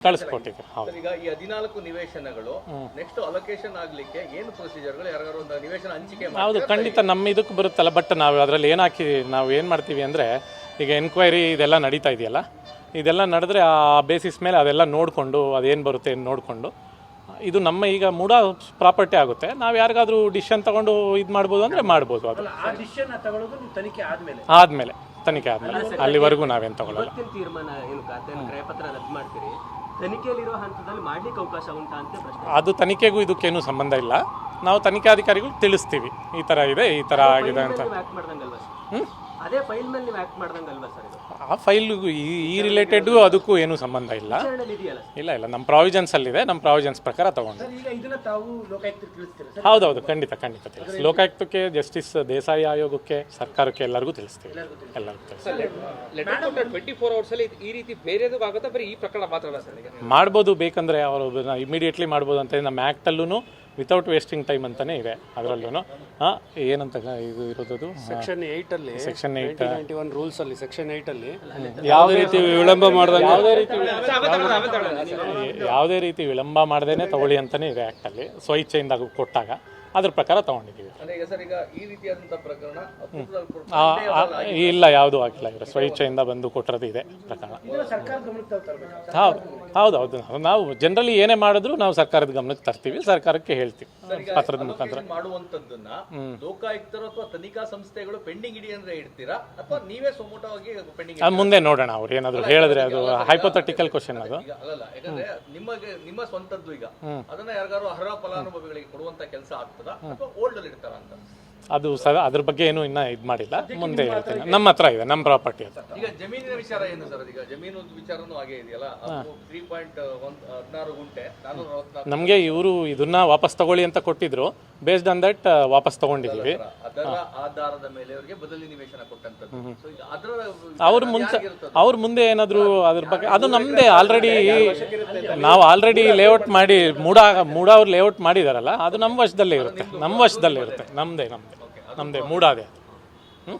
ಕಳಿಸ್ಕೊಟ್ಟಿದ್ದೀವಿ ಹೌದು. ಈಗ ಈ ಹದಿನಾಲ್ಕು ನಿವೇಶನಗಳು ನೆಕ್ಸ್ಟ್ ಅಲೋಕೇಶನ್ ಆಗ್ಲಿಕ್ಕೆ ಏನು ಪ್ರೊಸೀಜರ್ಗಳು ಯಾರು ಒಂದು ನಿವೇಶನ ಹಂಚಿಕೆ ಮಾಡಿ ಹೌದು ಖಂಡಿತ ನಮ್ಮ ಇದಕ್ಕೆ ಬರುತ್ತಲ್ಲ ಬಟ್ ನಾವು ಅದರಲ್ಲಿ ಏನು ಹಾಕಿ ನಾವು ಏನು ಮಾಡ್ತೀವಿ ಅಂದರೆ ಈಗ ಎನ್ಕ್ವೈರಿ ಇದೆಲ್ಲ ನಡೀತಾ ಇದೆಯಲ್ಲ ಇದೆಲ್ಲ ನಡೆದ್ರೆ ಆ ಬೇಸಿಸ್ ಮೇಲೆ ಅದೆಲ್ಲ ನೋಡಿಕೊಂಡು ಅದೇನು ಬರುತ್ತೆ ಏನು ನೋಡಿಕೊಂಡು ಇದು ನಮ್ಮ ಈಗ ಮೂಡ ಪ್ರಾಪರ್ಟಿ ಆಗುತ್ತೆ. ನಾವು ಯಾರಿಗಾದ್ರೂ ಡಿಸಿಷನ್ ತಗೊಂಡು ಇದು ಮಾಡ್ಬೋದು ಅಂದರೆ ಮಾಡ್ಬೋದು ಅದು. ಆ ಡಿಸಿಷನ್ ತಗೊಳ್ಳೋದು ನೀವು ತನಿಖೆ ಆದ್ಮೇಲೆ. ಆದಮೇಲೆ ತನಿಖೆ ಆದಮೇಲೆ. ಅಲ್ಲಿವರೆಗೂ ನಾವೇನು ತಗೊಳ್ಳಲ್ಲ ಇವತ್ತಿನ ತೀರ್ಮಾನ ಏನು ಖಾತೆಯನ್ನು ಕ್ರಯಪತ್ರ ರದ್ದು ಮಾಡ್ತೀರಿ. ತನಿಖೆಯಲ್ಲಿರೋ ಹಂತದಲ್ಲಿ ಮಾಡ್ಲಿಕ್ಕೆ ಅವಕಾಶ ಉಂಟಾ ಅಂತ ಪ್ರಶ್ನೆ. ಅದು ತನಿಖೆಗೂ ಇದಕ್ಕೇನು ಸಂಬಂಧ ಇಲ್ಲ. ನಾವು ತನಿಖಾಧಿಕಾರಿಗಳು ತಿಳಿಸ್ತೀವಿ. ಈ ಥರ ಇದೆ ಈ ಥರ ಆಗಿದೆ ಅಂತ. ನೀವು ಆಕ್ಟ್ ಮಾಡ್ದಂಗಲ್ವಾ ಸರ್? ಅದೇ ಫೈಲ್ ಮೇಲೆ ನೀವು ಆಕ್ಟ್ ಮಾಡ್ದಂಗಲ್ವಾ ಸರ್ ಇದು? ಆ ಫೈಲ್ಗೂ ಈ ಈ ರಿಲೇಟೆಡ್ಗೂ ಅದಕ್ಕೂ ಏನು ಸಂಬಂಧ ಇಲ್ಲ. ಇಲ್ಲ ಇಲ್ಲ ನಮ್ಮ ಪ್ರಾವಿಜನ್ಸ್ ಅಲ್ಲಿದೆ ನಮ್ಮ ಪ್ರಾವಿಜನ್ಸ್ ಪ್ರಕಾರ ತಗೊಂಡು ಸರ್ ಈಗ ಇದನ್ನ ತಾವು ತಿಳಿಸ್ತೀರಾ ಸರ್? ಹೌದೌದು ಖಂಡಿತ ಖಂಡಿತ ತಿಳಿಸಿ ಲೋಕಾಯುಕ್ತಕ್ಕೆ ಜಸ್ಟಿಸ್ ದೇಸಾಯಿ ಆಯೋಗಕ್ಕೆ ಸರ್ಕಾರಕ್ಕೆ ಎಲ್ಲರಿಗೂ ತಿಳಿಸ್ತೀವಿ. ಎಲ್ಲರಿಗೂ ತಿಳಿಸ್ತೀವಿ. ಲೆಟರ್ ಕೊಟ್ಟ ಟ್ವೆಂಟಿ ಫೋರ್ ಅವರ್ಸ್ ಅಲ್ಲಿ ಈ ರೀತಿ ಬೇರೆದು ಆಗುತ್ತಾ? ಬರೀ ಈ ಪ್ರಕರಣ ಮಾತ್ರ ಸರ್ ಈಗ? ಮಾಡ್ಬೋದು ಬೇಕಂದ್ರೆ ಅವರು ಇಮಿಡಿಯೇಟ್ಲಿ ಮಾಡ್ಬೋದು ಅಂತ ನಮ್ಮ ಆ್ಯಕ್ಟಲ್ಲೂ ವಿತೌಟ್ ವೇಸ್ಟಿಂಗ್ ಟೈಮ್ ಅಂತಾನೆ ಇದೆ ಅದರಲ್ಲೂ ಹಾಂ ಏನಂತ ಇದು ಇರೋದು section ಏಯ್ಟಲ್ಲಿ section eight ninety one rules ಅಲ್ಲಿ ಸೆಕ್ಷನ್ ಏಯ್ಟಲ್ಲಿ ಯಾವುದೇ ರೀತಿ ವಿಳಂಬ ಮಾಡಿದಾಗ ಯಾವುದೇ ರೀತಿ ಯಾವುದೇ ರೀತಿ ವಿಳಂಬ ಮಾಡ್ದೇನೆ ತಗೊಳ್ಳಿ ಅಂತಲೇ ಇದೆ ಆ್ಯಕ್ಟಲ್ಲಿ ಸ್ವಇಚ್ಛೆಯಿಂದ ಕೊಟ್ಟಾಗ. ಅದ್ರ ಪ್ರಕಾರ ತಗೊಂಡಿದ್ದೀವಿ. ಅಂದ್ರೆ ಈಗ ಸರ್ ಈಗ ಈ ರೀತಿಯಾದಂತಹ ಪ್ರಕರಣ ಅಪರೂಪದಲ್ಲಿ ಆ, ಆ, ಇಲ್ಲ ಯಾವುದು ಆಗಿಲ್ಲ ಇವರು. ಸ್ವಇಚ್ಛೆಯಿಂದ ಬಂದು ಕೊಟ್ಟಿರೋದು ಇದೆ ಪ್ರಕರಣ. ಹೌದು ಹೌದು ಹೌದು. ನಾವು ಜನರಲಿ ಏನೇ ಮಾಡಿದ್ರು ನಾವು ಸರ್ಕಾರದ ಗಮನಕ್ಕೆ ತರ್ತೀವಿ ಸರ್ಕಾರಕ್ಕೆ ಹೇಳ್ತೀವಿ ಪತ್ರದ ಮುಖಾಂತರ. ಮಾಡುವಂತದ್ದನ್ನ ಲೋಕಾಯುಕ್ತರು ಅಥವಾ ತನಿಖಾ ಸಂಸ್ಥೆಗಳು ಪೆಂಡಿಂಗ್ ಇಡಿ ಅಂದ್ರೆ ಇಡ್ತೀರಾ? ಅಥವಾ ನೀವೇ ಸೊಮೋಟವಾಗಿ ಪೆಂಡಿಂಗ್ ಅದು ಮುಂದೆ ನೋಡೋಣ ಅವ್ರು. ಏನಾದರೂ ಹೇಳಿದ್ರೆ ಅದು ಹೈಪೋಥೆಟಿಕಲ್ ಕ್ವಶನ್ ಅದು. ಈಗ ಅಲ್ಲಲ್ಲ ಯಾಕಂದ್ರೆ ನಿಮಗೆ ನಿಮ್ಮ ಸ್ವಂತದ್ದು ಈಗ. ಅದನ್ನ ಯಾರಿಗಾರು ಅರ್ಹ ಫಲಾನುಭವಿಗಳಿಗೆ ಕೊಡುವಂತ ಕೆಲಸ ಆಗ್ತದಾ ಅಥವಾ ಓಲ್ಡ್ ಅಲ್ಲಿ ಇಡ್ತಾರ ಅಂತ? ಅದು ಅದ್ರ ಬಗ್ಗೆ ಏನು ಇನ್ನೂ ಇದು ಮಾಡಿಲ್ಲ. ಮುಂದೆ ಹೇಳ್ತೀನಿ. ನಮ್ಮ ಹತ್ರ ಇದೆ ನಮ್ಮ ಪ್ರಾಪರ್ಟಿ ಅಂತ ಈಗ ಜಮೀನಿನ ವಿಚಾರ ಏನು ಸರ್? ಈಗ ಜಮೀನು ವಿಚಾರನೂ ಹಾಗೆ ಇದೆಯಲ್ಲ? ತ್ರೀ ಪಾಯಿಂಟ್ ಒಂದ್ ಹದಿನಾರು ಗುಂಟೆ ನಮಗೆ ಇವರು ಇದನ್ನ ವಾಪಸ್ ತಗೊಳ್ಳಿ ಅಂತ ಕೊಟ್ಟಿದ್ರು. ಬೇಸ್ಡ್ ಆನ್ ದಟ್ ವಾಪಸ್ ತಗೊಂಡಿದ್ದೀವಿ ಅದರ ಆಧಾರದ ಮೇಲೆ ಅವರಿಗೆ ಬದಲಿ ನಿವೇಶನ ಕೊಟ್ಟಂತದ್ದು. ಅವ್ರ ಮುಂಚೆ ಅವ್ರ ಮುಂದೆ ಏನಾದರೂ ಅದ್ರ ಬಗ್ಗೆ ಅದು ನಮ್ಮದೇ ಆಲ್ರೆಡಿ ನಾವು ಆಲ್ರೆಡಿ ಲೇಔಟ್ ಮಾಡಿ ಮೂಡ ಮೂಡ ಅವ್ರು ಲೇಔಟ್ ಮಾಡಿದಾರಲ್ಲ ಅದು ನಮ್ಮ ವಶದಲ್ಲೇ ಇರುತ್ತೆ. ನಮ್ಮ ವಶದಲ್ಲೇ ಇರುತ್ತೆ. ನಮ್ಮದೇ ನಮ್ಮದೇ ನಮ್ಮದೇ ಮೂಡಾದೆ ಹ್ಞೂ